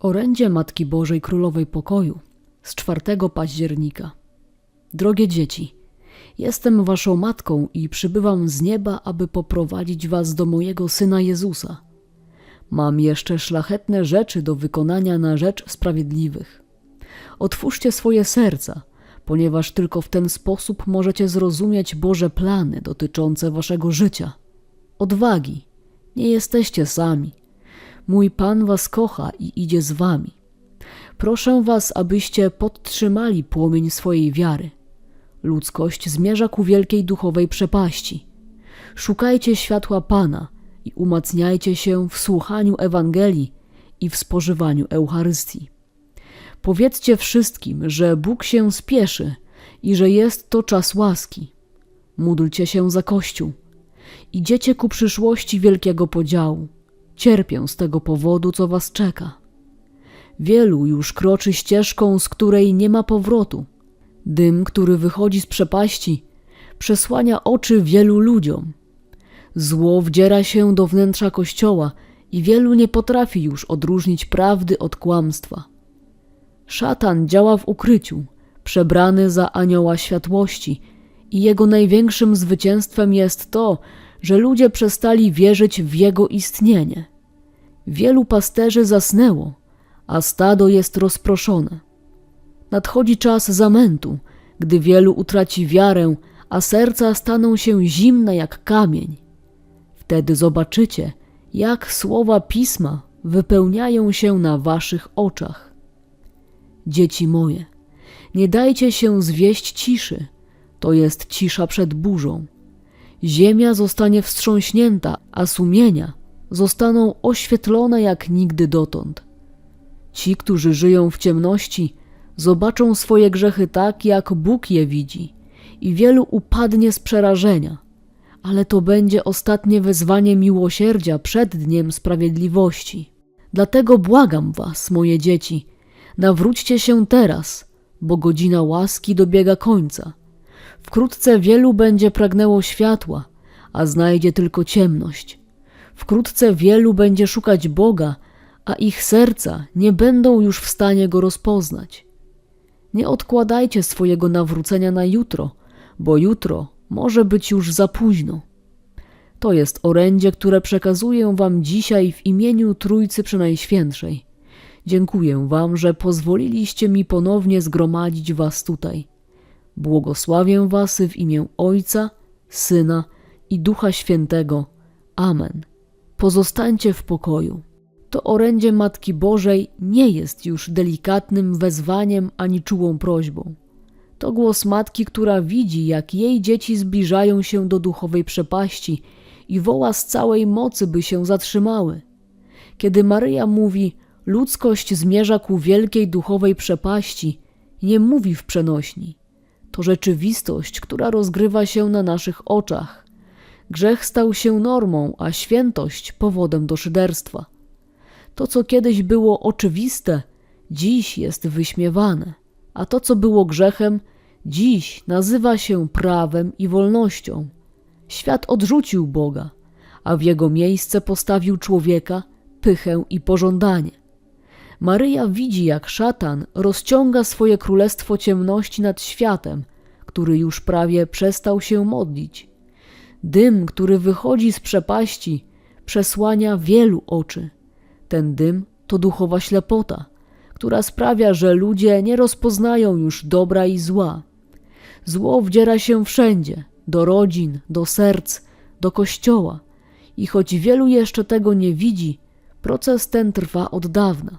Orędzie Matki Bożej Królowej Pokoju z 4 października. Drogie dzieci, jestem waszą matką i przybywam z nieba, aby poprowadzić was do mojego syna Jezusa. Mam jeszcze szlachetne rzeczy do wykonania na rzecz sprawiedliwych. Otwórzcie swoje serca, ponieważ tylko w ten sposób możecie zrozumieć Boże plany dotyczące waszego życia. Odwagi, nie jesteście sami. Mój Pan was kocha i idzie z wami. Proszę was, abyście podtrzymali płomień swojej wiary. Ludzkość zmierza ku wielkiej duchowej przepaści. Szukajcie światła Pana i umacniajcie się w słuchaniu Ewangelii i w spożywaniu Eucharystii. Powiedzcie wszystkim, że Bóg się spieszy i że jest to czas łaski. Módlcie się za Kościół. Idziecie ku przyszłości wielkiego podziału. Cierpię z tego powodu, co was czeka. Wielu już kroczy ścieżką, z której nie ma powrotu. Dym, który wychodzi z przepaści, przesłania oczy wielu ludziom. Zło wdziera się do wnętrza kościoła i wielu nie potrafi już odróżnić prawdy od kłamstwa. Szatan działa w ukryciu, przebrany za anioła światłości, i jego największym zwycięstwem jest to, że ludzie przestali wierzyć w jego istnienie. Wielu pasterzy zasnęło, a stado jest rozproszone. Nadchodzi czas zamętu, gdy wielu utraci wiarę, a serca staną się zimne jak kamień. Wtedy zobaczycie, jak słowa pisma wypełniają się na waszych oczach. Dzieci moje, nie dajcie się zwieść ciszy, to jest cisza przed burzą. Ziemia zostanie wstrząśnięta, a sumienia zostaną oświetlone jak nigdy dotąd. Ci, którzy żyją w ciemności, zobaczą swoje grzechy tak, jak Bóg je widzi, i wielu upadnie z przerażenia. Ale to będzie ostatnie wezwanie miłosierdzia przed dniem sprawiedliwości. Dlatego błagam was, moje dzieci, nawróćcie się teraz, bo godzina łaski dobiega końca. Wkrótce wielu będzie pragnęło światła, a znajdzie tylko ciemność. Wkrótce wielu będzie szukać Boga, a ich serca nie będą już w stanie go rozpoznać. Nie odkładajcie swojego nawrócenia na jutro, bo jutro może być już za późno. To jest orędzie, które przekazuję Wam dzisiaj w imieniu Trójcy Przenajświętszej. Dziękuję Wam, że pozwoliliście mi ponownie zgromadzić Was tutaj. Błogosławię Was w imię Ojca, Syna i Ducha Świętego. Amen. Pozostańcie w pokoju. To orędzie Matki Bożej nie jest już delikatnym wezwaniem ani czułą prośbą. To głos matki, która widzi, jak jej dzieci zbliżają się do duchowej przepaści i woła z całej mocy, by się zatrzymały. Kiedy Maryja mówi, ludzkość zmierza ku wielkiej duchowej przepaści, nie mówi w przenośni. To rzeczywistość, która rozgrywa się na naszych oczach. Grzech stał się normą, a świętość powodem do szyderstwa. To, co kiedyś było oczywiste, dziś jest wyśmiewane, a to, co było grzechem, dziś nazywa się prawem i wolnością. Świat odrzucił Boga, a w jego miejsce postawił człowieka, pychę i pożądanie. Maryja widzi, jak szatan rozciąga swoje królestwo ciemności nad światem, który już prawie przestał się modlić. Dym, który wychodzi z przepaści, przesłania wielu oczy. Ten dym to duchowa ślepota, która sprawia, że ludzie nie rozpoznają już dobra i zła. Zło wdziera się wszędzie do rodzin, do serc, do kościoła i choć wielu jeszcze tego nie widzi, proces ten trwa od dawna.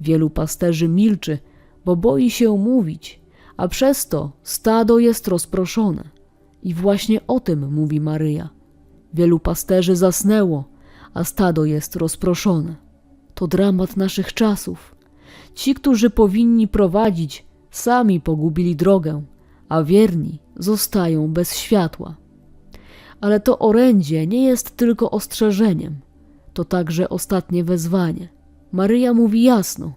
Wielu pasterzy milczy, bo boi się mówić, a przez to stado jest rozproszone. I właśnie o tym mówi Maryja. Wielu pasterzy zasnęło, a stado jest rozproszone. To dramat naszych czasów. Ci, którzy powinni prowadzić, sami pogubili drogę, a wierni zostają bez światła. Ale to orędzie nie jest tylko ostrzeżeniem, to także ostatnie wezwanie. Maryja mówi jasno: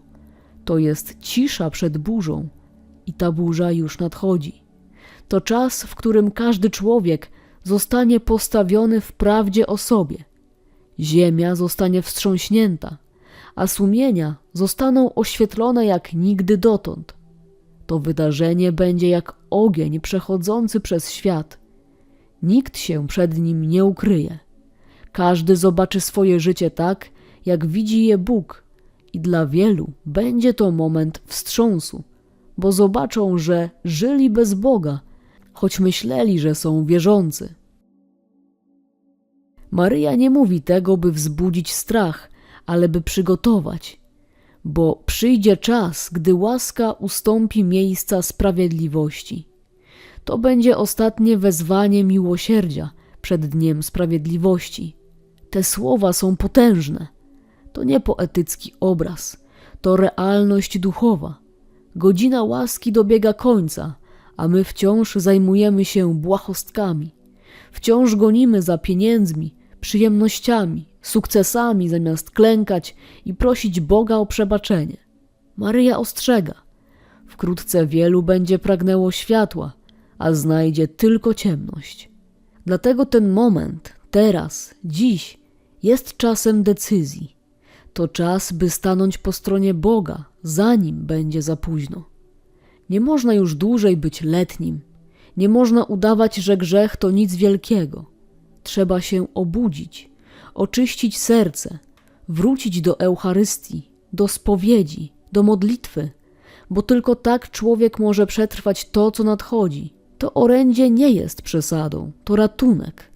to jest cisza przed burzą, i ta burza już nadchodzi. To czas, w którym każdy człowiek zostanie postawiony w prawdzie o sobie. Ziemia zostanie wstrząśnięta, a sumienia zostaną oświetlone jak nigdy dotąd. To wydarzenie będzie jak ogień przechodzący przez świat. Nikt się przed nim nie ukryje. Każdy zobaczy swoje życie tak, jak widzi je Bóg, i dla wielu będzie to moment wstrząsu, bo zobaczą, że żyli bez Boga, choć myśleli, że są wierzący. Maryja nie mówi tego, by wzbudzić strach, ale by przygotować, bo przyjdzie czas, gdy łaska ustąpi miejsca sprawiedliwości. To będzie ostatnie wezwanie miłosierdzia przed dniem sprawiedliwości. Te słowa są potężne. To nie poetycki obraz, to realność duchowa. Godzina łaski dobiega końca, a my wciąż zajmujemy się błahostkami. Wciąż gonimy za pieniędzmi, przyjemnościami, sukcesami, zamiast klękać i prosić Boga o przebaczenie. Maryja ostrzega. Wkrótce wielu będzie pragnęło światła, a znajdzie tylko ciemność. Dlatego ten moment, teraz, dziś, jest czasem decyzji. To czas, by stanąć po stronie Boga, zanim będzie za późno. Nie można już dłużej być letnim. Nie można udawać, że grzech to nic wielkiego. Trzeba się obudzić, oczyścić serce, wrócić do Eucharystii, do spowiedzi, do modlitwy, bo tylko tak człowiek może przetrwać to, co nadchodzi. To orędzie nie jest przesadą, to ratunek.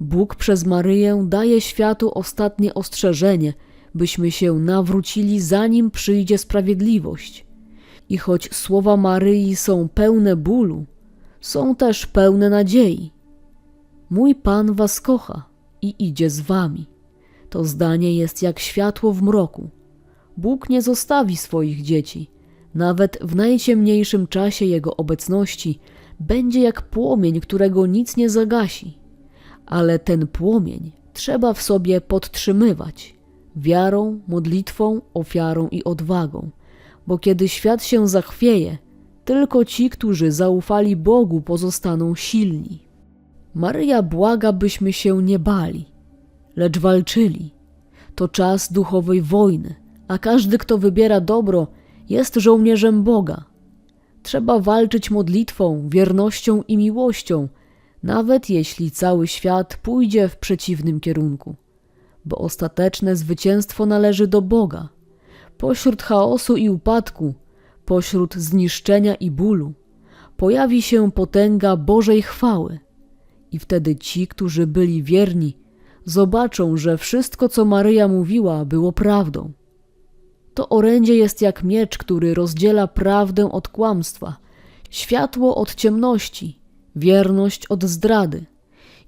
Bóg przez Maryję daje światu ostatnie ostrzeżenie, byśmy się nawrócili, zanim przyjdzie sprawiedliwość. I choć słowa Maryi są pełne bólu, są też pełne nadziei. Mój Pan was kocha i idzie z wami. To zdanie jest jak światło w mroku. Bóg nie zostawi swoich dzieci. Nawet w najciemniejszym czasie Jego obecności będzie jak płomień, którego nic nie zagasi. Ale ten płomień trzeba w sobie podtrzymywać wiarą, modlitwą, ofiarą i odwagą, bo kiedy świat się zachwieje, tylko ci, którzy zaufali Bogu, pozostaną silni. Maryja błaga, byśmy się nie bali, lecz walczyli. To czas duchowej wojny, a każdy, kto wybiera dobro, jest żołnierzem Boga. Trzeba walczyć modlitwą, wiernością i miłością, nawet jeśli cały świat pójdzie w przeciwnym kierunku, bo ostateczne zwycięstwo należy do Boga. Pośród chaosu i upadku, pośród zniszczenia i bólu, pojawi się potęga Bożej chwały. I wtedy ci, którzy byli wierni, zobaczą, że wszystko, co Maryja mówiła, było prawdą. To orędzie jest jak miecz, który rozdziela prawdę od kłamstwa, światło od ciemności, wierność od zdrady.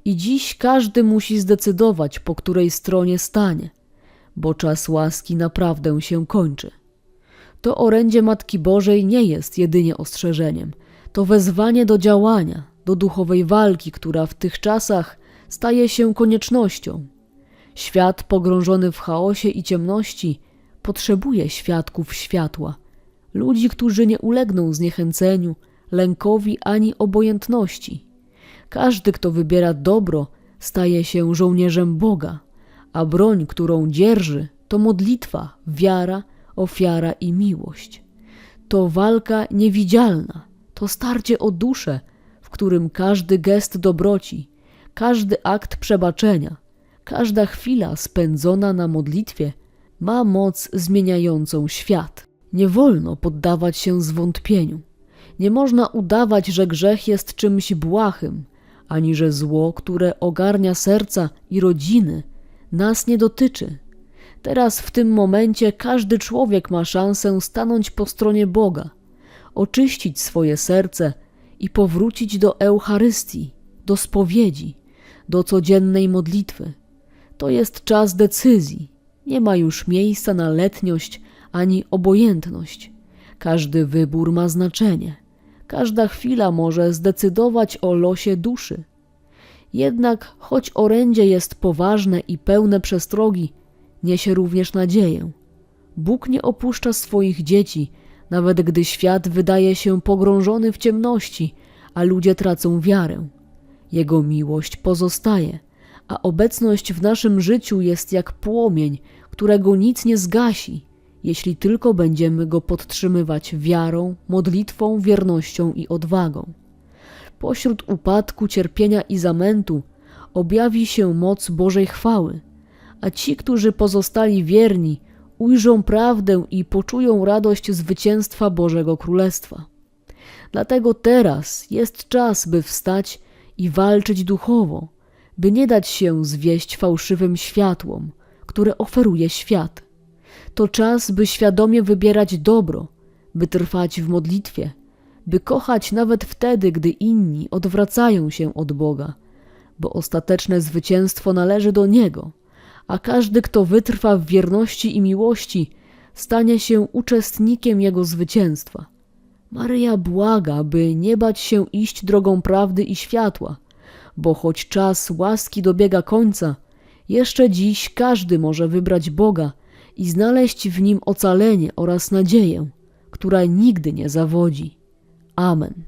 I dziś każdy musi zdecydować, po której stronie stanie, bo czas łaski naprawdę się kończy. To orędzie Matki Bożej nie jest jedynie ostrzeżeniem, to wezwanie do działania, do duchowej walki, która w tych czasach staje się koniecznością. Świat pogrążony w chaosie i ciemności potrzebuje świadków światła, ludzi, którzy nie ulegną zniechęceniu, lękowi ani obojętności. Każdy, kto wybiera dobro, staje się żołnierzem Boga, a broń, którą dzierży, to modlitwa, wiara, ofiara i miłość. To walka niewidzialna, to starcie o duszę, w którym każdy gest dobroci, każdy akt przebaczenia, każda chwila spędzona na modlitwie ma moc zmieniającą świat. Nie wolno poddawać się zwątpieniu. Nie można udawać, że grzech jest czymś błahym, ani że zło, które ogarnia serca i rodziny, nas nie dotyczy. Teraz w tym momencie każdy człowiek ma szansę stanąć po stronie Boga, oczyścić swoje serce i powrócić do Eucharystii, do spowiedzi, do codziennej modlitwy. To jest czas decyzji. Nie ma już miejsca na letniość ani obojętność. Każdy wybór ma znaczenie. Każda chwila może zdecydować o losie duszy. Jednak, choć orędzie jest poważne i pełne przestrogi, niesie również nadzieję. Bóg nie opuszcza swoich dzieci, nawet gdy świat wydaje się pogrążony w ciemności, a ludzie tracą wiarę. Jego miłość pozostaje, a obecność w naszym życiu jest jak płomień, którego nic nie zgasi, jeśli tylko będziemy go podtrzymywać wiarą, modlitwą, wiernością i odwagą. Pośród upadku, cierpienia i zamętu objawi się moc Bożej chwały, a ci, którzy pozostali wierni, ujrzą prawdę i poczują radość zwycięstwa Bożego Królestwa. Dlatego teraz jest czas, by wstać i walczyć duchowo, by nie dać się zwieść fałszywym światłom, które oferuje świat. To czas, by świadomie wybierać dobro, by trwać w modlitwie, by kochać nawet wtedy, gdy inni odwracają się od Boga, bo ostateczne zwycięstwo należy do Niego, a każdy, kto wytrwa w wierności i miłości, stanie się uczestnikiem Jego zwycięstwa. Maryja błaga, by nie bać się iść drogą prawdy i światła, bo choć czas łaski dobiega końca, jeszcze dziś każdy może wybrać Boga i znaleźć w nim ocalenie oraz nadzieję, która nigdy nie zawodzi. Amen.